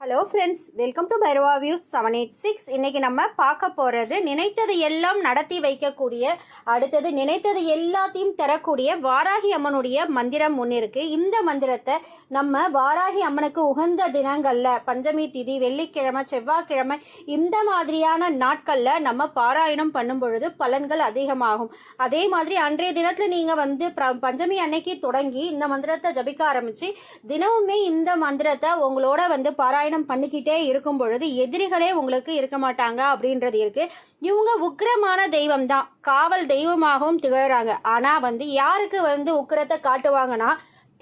Hello friends welcome to Bhairava views seven eight six இன்றைக்கி நம்ம பார்க்க போகிறது நினைத்தது எல்லாம் நடத்தி வைக்கக்கூடிய அடுத்தது நினைத்தது எல்லாத்தையும் தரக்கூடிய வாராகி அம்மனுடைய மந்திரம் ஒன்று இருக்குது இந்த மந்திரத்தை நம்ம வாராகி அம்மனுக்கு உகந்த தினங்களில் பஞ்சமி திதி வெள்ளிக்கிழமை செவ்வாய்க்கிழமை இந்த மாதிரியான நாட்களில் நம்ம பாராயணம் பண்ணும் பொழுது பலன்கள் அதிகமாகும். அதே மாதிரி அன்றைய தினத்தில் நீங்கள் வந்து ப பஞ்சமி அன்னைக்கு தொடங்கி இந்த மந்திரத்தை ஜபிக்க ஆரம்பித்து தினமுமே இந்த மந்திரத்தை உங்களோட வந்து பாராயணம் பண்ணிக்கிட்டே இருக்கும் பொழுது எதிரிகளே உங்களுக்கு இருக்க மாட்டாங்க அப்படின்றது இருக்கு. இவங்க உக்கிரமான தெய்வம் தான் காவல் தெய்வமாகவும் திகழ்கிறாங்க ஆனா வந்து யாருக்கு வந்து உக்கிரத்தை காட்டுவாங்கன்னா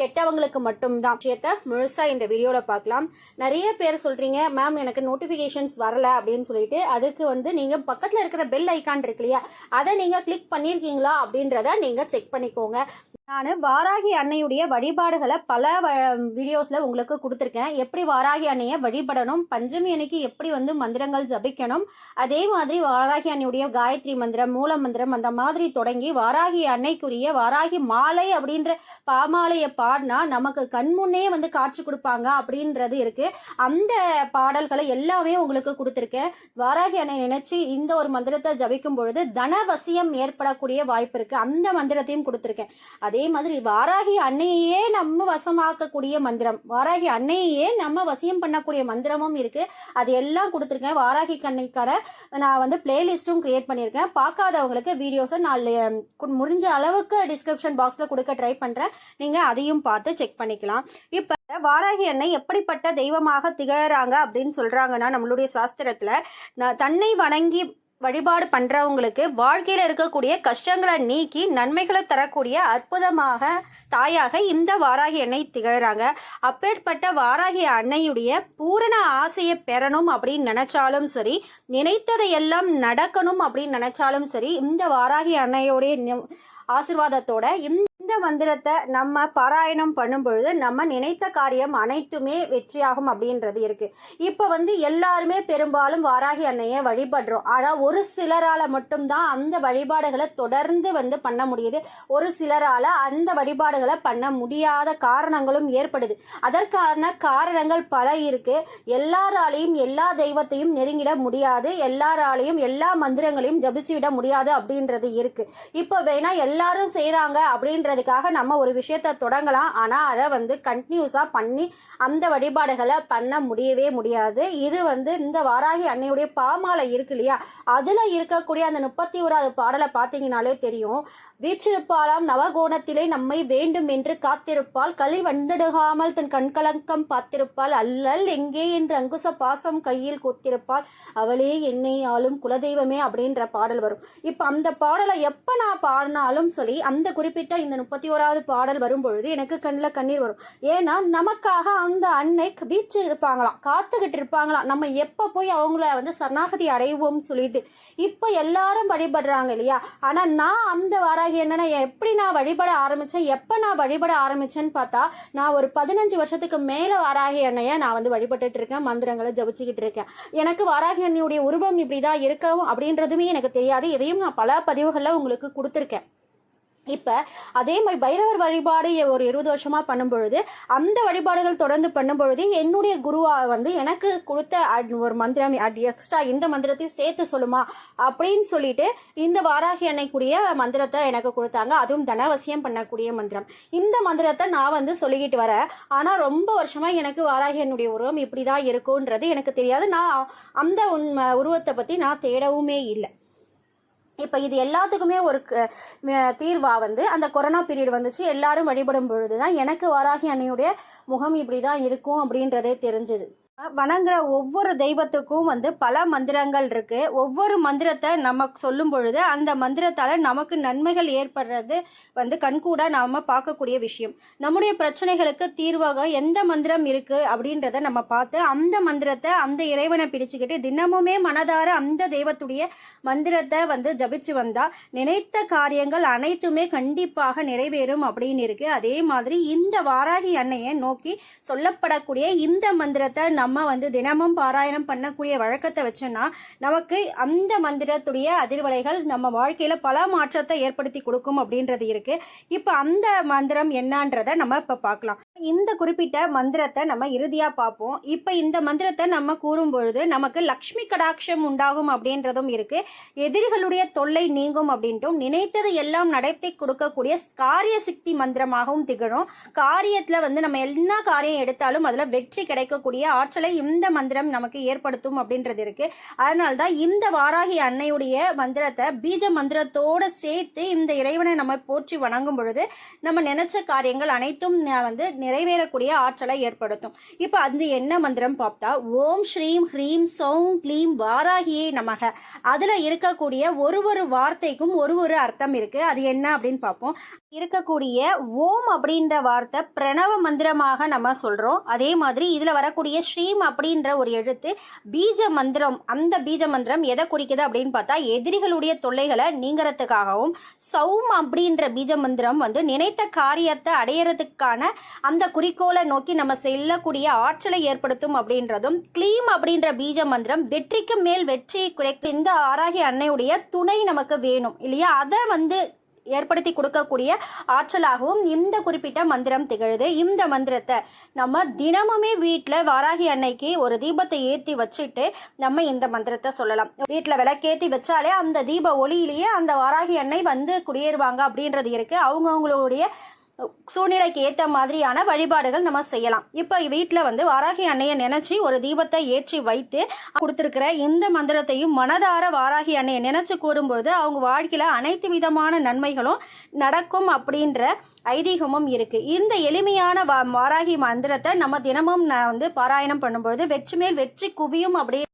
கெட்டவங்களுக்கு மட்டும்தான். விஷயத்த முழுசாக இந்த வீடியோவில் பார்க்கலாம். நிறைய பேர் சொல்கிறீங்க மேம் எனக்கு நோட்டிஃபிகேஷன்ஸ் வரலை அப்படின்னு சொல்லிட்டு. அதுக்கு வந்து நீங்கள் பக்கத்தில் இருக்கிற பெல் ஐக்கான் இருக்கு இல்லையா? அதை நீங்கள் கிளிக் பண்ணியிருக்கீங்களா அப்படின்றத நீங்கள் செக் பண்ணிக்கோங்க. நான் வாராகி அன்னையுடைய வழிபாடுகளை பல வீடியோஸில் உங்களுக்கு கொடுத்துருக்கேன். எப்படி வாராகி அன்னையை வழிபடணும் பஞ்சமி அன்னைக்கு எப்படி வந்து மந்திரங்கள் ஜபிக்கணும் அதே மாதிரி வாராகி அன்னையுடைய காயத்ரி மந்திரம் மூல மந்திரம் அந்த மாதிரி தொடங்கி வாராகி அன்னைக்குரிய வாராகி மாலை அப்படின்ற பாமாலையை பாடினா நமக்கு கண்முன்னே வந்து காட்சி கொடுப்பாங்க அப்படின்றது இருக்குது அந்த பாடல்களை எல்லாமே உங்களுக்கு கொடுத்துருக்கேன். வாராகி அன்னை நினச்சி இந்த ஒரு மந்திரத்தை ஜபிக்கும் பொழுது தனவசியம் ஏற்படக்கூடிய வாய்ப்பு இருக்குது அந்த மந்திரத்தையும் கொடுத்துருக்கேன். அதே அதே மாதிரி வாராகி அன்னையே நம்ம வசமாக்கக்கூடிய மந்திரம். வாராகி அன்னையே நம்ம வசியம் பண்ணக்கூடிய மந்திரமும் இருக்கு. அது எல்லாம் கொடுத்துருக்கேன். வாராகி கண்ணைக்கான நான் வந்து பிளேலிஸ்ட்டும் கிரியேட் பண்ணியிருக்கேன். பார்க்காதவங்களுக்கு வீடியோஸை நான் முடிஞ்ச அளவுக்கு டிஸ்கிரிப்ஷன் பாக்ஸில் கொடுக்க ட்ரை பண்ணுறேன் நீங்கள் அதையும் பார்த்து செக் பண்ணிக்கலாம். இப்போ வாராகி அன்னை எப்படிப்பட்ட தெய்வமாக திகழறாங்க அப்படின்னு சொல்றாங்கன்னா நம்மளுடைய சாஸ்திரத்துல நான் தன்னை வணங்கி வழிபாடு பண்ணுறவங்களுக்கு வாழ்க்கையில் இருக்கக்கூடிய கஷ்டங்களை நீக்கி நன்மைகளை தரக்கூடிய அற்புதமாக தாயாக இந்த வாராகி அன்னை திகழ்கிறாங்க அப்பேற்பட்ட வாராகி அன்னையுடைய பூரண ஆசையை பெறணும் அப்படின்னு நினச்சாலும் சரி நினைத்ததை எல்லாம் நடக்கணும் அப்படின்னு நினச்சாலும் சரி இந்த வாராகி அன்னையோடைய ஆசிர்வாதத்தோட ஆசீர்வாதத்தோட இந்த இந்த மந்திரத்தை நம்ம பாராயணம் பண்ணும் பொழுது நம்ம நினைத்த காரியம் அனைத்துமே வெற்றியாகும் அப்படின்றது இருக்கு. இப்போ வந்து எல்லாருமே பெரும்பாலும் வாராகி அன்னையை வழிபடுறோம். ஆனால் ஒரு சிலரால் மட்டும்தான் அந்த வழிபாடுகளை தொடர்ந்து வந்து பண்ண முடியுது. ஒரு சிலரால் அந்த வழிபாடுகளை பண்ண முடியாத காரணங்களும் ஏற்படுது. அதற்கான காரணங்கள் பல இருக்கு. எல்லாராலையும் எல்லா தெய்வத்தையும் நெருங்கிட முடியாது. எல்லாராலையும் எல்லா மந்திரங்களையும் ஜபிச்சு விட முடியாது அப்படின்றது இருக்கு. இப்போ வேணா எல்லாரும் செய்கிறாங்க அப்படின்ற பண்ணுறதுக்காக நம்ம ஒரு விஷயத்த தொடங்கலாம். ஆனால் அதை வந்து கண்டினியூஸாக பண்ணி அந்த வழிபாடுகளை பண்ண முடியவே முடியாது. இது வந்து இந்த வாராகி அன்னையுடைய பாமாலை இருக்கு இல்லையா? அதில் இருக்கக்கூடிய அந்த முப்பத்தி ஓராவது பாடலை பார்த்தீங்கனாலே தெரியும். வீற்றிருப்பாளாம் நவகோணத்திலே நம்மை வேண்டும் என்று காத்திருப்பாள். களி வந்தடுகாமல் தன் கண்கலங்கம் பார்த்திருப்பாள். அல்லல் எங்கே என்று அங்குச பாசம் கையில் கொத்திருப்பாள். அவளே என்னை ஆளும் குலதெய்வமே அப்படின்ற பாடல் வரும். இப்போ அந்த பாடலை எப்போ நான் பாடினாலும் சொல்லி அந்த குறிப்பிட்ட இந்த முப்பத்தி ஓராவது பாடல் வரும்பொழுது எனக்கு கண்ணில் கண்ணீர் வரும். ஏன்னா நமக்காக அந்த அன்னை வீச்சு இருப்பாங்களாம் காத்துக்கிட்டு இருப்பாங்களாம் நம்ம எப்போ போய் அவங்கள வந்து சரணாகதி அடைவோம்னு சொல்லிட்டு இப்போ எல்லாரும் வழிபடுறாங்க இல்லையா? ஆனால் நான் அந்த வாராகி என்னன்னா எப்படி நான் வழிபட ஆரம்பித்தேன் எப்போ நான் வழிபட ஆரம்பிச்சேன்னு பார்த்தா நான் ஒரு பதினஞ்சு வருஷத்துக்கு மேலே வாராகி அன்னையை நான் வந்து வழிபட்டுட்டு இருக்கேன் மந்திரங்களை ஜபிச்சுக்கிட்டு இருக்கேன். எனக்கு வாராகி அன்னையுடைய உருவம் இப்படி தான் இருக்கும் அப்படின்றதுமே எனக்கு தெரியாது. இதையும் நான் பல பதிவுகளில் உங்களுக்கு கொடுத்துருக்கேன். இப்போ அதே மாதிரி பைரவர் வழிபாடு ஒரு இருபது வருஷமாக பண்ணும்பொழுது அந்த வழிபாடுகள் தொடர்ந்து பண்ணும்பொழுது என்னுடைய குருவா வந்து எனக்கு கொடுத்த அட்- ஒரு மந்திரம் அட் எக்ஸ்ட்ரா இந்த மந்திரத்தையும் சேர்த்து சொல்லுமா அப்படின்னு சொல்லிட்டு இந்த வாராகி அன்னைக்குரிய மந்திரத்தை எனக்கு கொடுத்தாங்க. அதுவும் தனவசியம் பண்ணக்கூடிய மந்திரம். இந்த மந்திரத்தை நான் வந்து சொல்லிக்கிட்டு வரேன். ஆனால் ரொம்ப வருஷமாக எனக்கு வாராகி என்னுடைய உருவம் இப்படி தான் இருக்கும்ன்றது எனக்கு தெரியாது. நான் அந்த உன் உருவத்தை பற்றி நான் தேடவுமே இல்லை. இப்போ இது எல்லாத்துக்குமே ஒரு க- ம- வந்து அந்த கொரோனா பீரியட் வந்துச்சு. எல்லாரும் வழிபடும் பொழுது தான் எனக்கு வாராகி அன்னையுடைய முகம் இப்படி தான் இருக்கும் அப்படின்றதே தெரிஞ்சுது. வணங்குற ஒவ்வொரு தெய்வத்துக்கும் வந்து பல மந்திரங்கள் இருக்கு. ஒவ்வொரு மந்திரத்தை நமக்கு சொல்லும் பொழுது அந்த மந்திரத்தால நமக்கு நன்மைகள் ஏற்படுறது வந்து கண்கூட நாம பார்க்கக்கூடிய விஷயம். நம்முடைய பிரச்சனைகளுக்கு தீர்வாக எந்த மந்திரம் இருக்கு அப்படின்றத நம்ம பார்த்து அந்த மந்திரத்தை அந்த இறைவனை பிடிச்சுக்கிட்டு தினமுமே மனதார அந்த தெய்வத்துடைய மந்திரத்தை வந்து ஜபிச்சு வந்தா நினைத்த காரியங்கள் அனைத்துமே கண்டிப்பாக நிறைவேறும் அப்படின்னு இருக்கு. அதே மாதிரி இந்த வாராகி அன்னையை நோக்கி சொல்லப்படக்கூடிய இந்த மந்திரத்தை நம்ம வந்து தினமும் பாராயணம் பண்ணக்கூடிய வழக்கத்தை வச்சோன்னா நமக்கு அந்த மந்திரத்துடைய அதிர்வலைகள் நம்ம வாழ்க்கையில் பல மாற்றத்தை ஏற்படுத்தி கொடுக்கும் அப்படின்றது இருக்குது இப்போ அந்த மந்திரம் என்னன்றதை நம்ம இப்போ பார்க்கலாம். இந்த குறிப்பிட்ட மந்திரத்தை நம்ம இறுதியாக பார்ப்போம். இப்போ இந்த மந்திரத்தை நம்ம கூறும் பொழுது நமக்கு லக்ஷ்மி கடாட்சம் உண்டாகும் அப்படின்றதும் இருக்கு. எதிரிகளுடைய தொல்லை நீங்கும் அப்படின்ட்டும் நினைத்தது எல்லாம் நடத்தி கொடுக்கக்கூடிய காரிய சக்தி மந்திரமாகவும் திகழும். காரியத்தில் வந்து நம்ம என்ன காரியம் எடுத்தாலும் அதில் வெற்றி கிடைக்கக்கூடிய ஆற்றலை இந்த மந்திரம் நமக்கு ஏற்படுத்தும் அப்படின்றது இருக்கு. அதனால தான் இந்த வாராகி அன்னையுடைய மந்திரத்தை பீஜ மந்திரத்தோட சேர்த்து இந்த இறைவனை நம்ம போற்றி வணங்கும் பொழுது நம்ம நினைச்ச காரியங்கள் அனைத்தும் வந்து நிறைவேறக்கூடிய ஆற்றலை ஏற்படுத்தும். இப்போ அது என்ன மந்திரம் பார்த்தா ஓம் ஸ்ரீம் ஹ்ரீம் சௌம் க்ளீம் வாராகியே நமக. அதில் இருக்கக்கூடிய ஒரு ஒரு வார்த்தைக்கும் ஒரு ஒரு அர்த்தம் இருக்கு. அது என்ன அப்படின்னு பார்ப்போம் இருக்கக்கூடிய ஓம் அப்படின்ற வார்த்தை பிரணவ மந்திரமாக நம்ம சொல்கிறோம் அதே மாதிரி இதில் வரக்கூடிய ஸ்ரீம் அப்படின்ற ஒரு எழுத்து பீஜ மந்திரம் அந்த பீஜ மந்திரம் எதை குறிக்குது அப்படின்னு பார்த்தா எதிரிகளுடைய தொல்லைகளை நீங்கிறதுக்காகவும் சௌம் அப்படின்ற பீஜ மந்திரம் வந்து நினைத்த காரியத்தை அடையறதுக்கான அந்த அந்த குறிக்கோளை நோக்கி நம்ம செல்லக்கூடிய ஆற்றலை ஏற்படுத்தும் அப்படின்றதும் க்ளீம் அப்படின்ற பீஜ மந்திரம் வெற்றிக்கு மேல் வெற்றி கிடைக்கும் இந்த ஆராகி அன்னையுடைய துணை நமக்கு வேணும் இல்லையா? அதை வந்து ஏற்படுத்தி கொடுக்கக்கூடிய ஆற்றலாகவும் இந்த குறிப்பிட்ட மந்திரம் திகழுது. இந்த மந்திரத்தை நம்ம தினமுமே வீட்டில் வாராகி அன்னைக்கு ஒரு தீபத்தை ஏற்றி வச்சுட்டு நம்ம இந்த மந்திரத்தை சொல்லலாம். வீட்டில் விளக்கேற்றி வச்சாலே அந்த தீப ஒளியிலேயே அந்த வாராகி அன்னை வந்து குடியேறுவாங்க அப்படின்றது இருக்குது அவங்கவுங்களுடைய சூழ்நிலைக்கு ஏற்ற மாதிரியான வழிபாடுகள் நம்ம செய்யலாம். இப்போ வீட்டில் வந்து வாராகி அன்னையை நினைச்சு ஒரு தீபத்தை ஏற்றி வைத்து கொடுத்துருக்கிற இந்த மந்திரத்தையும் மனதார வாராகி அன்னையை நினைச்சு கூறும்போது அவங்க வாழ்க்கையில் அனைத்து விதமான நன்மைகளும் நடக்கும் அப்படின்ற ஐதீகமும் இருக்கு. இந்த எளிமையான வா வாராகி மந்திரத்தை நம்ம தினமும் நான் வந்து பாராயணம் பண்ணும்போது வெற்றி மேல் வெற்றி குவியும் அப்படி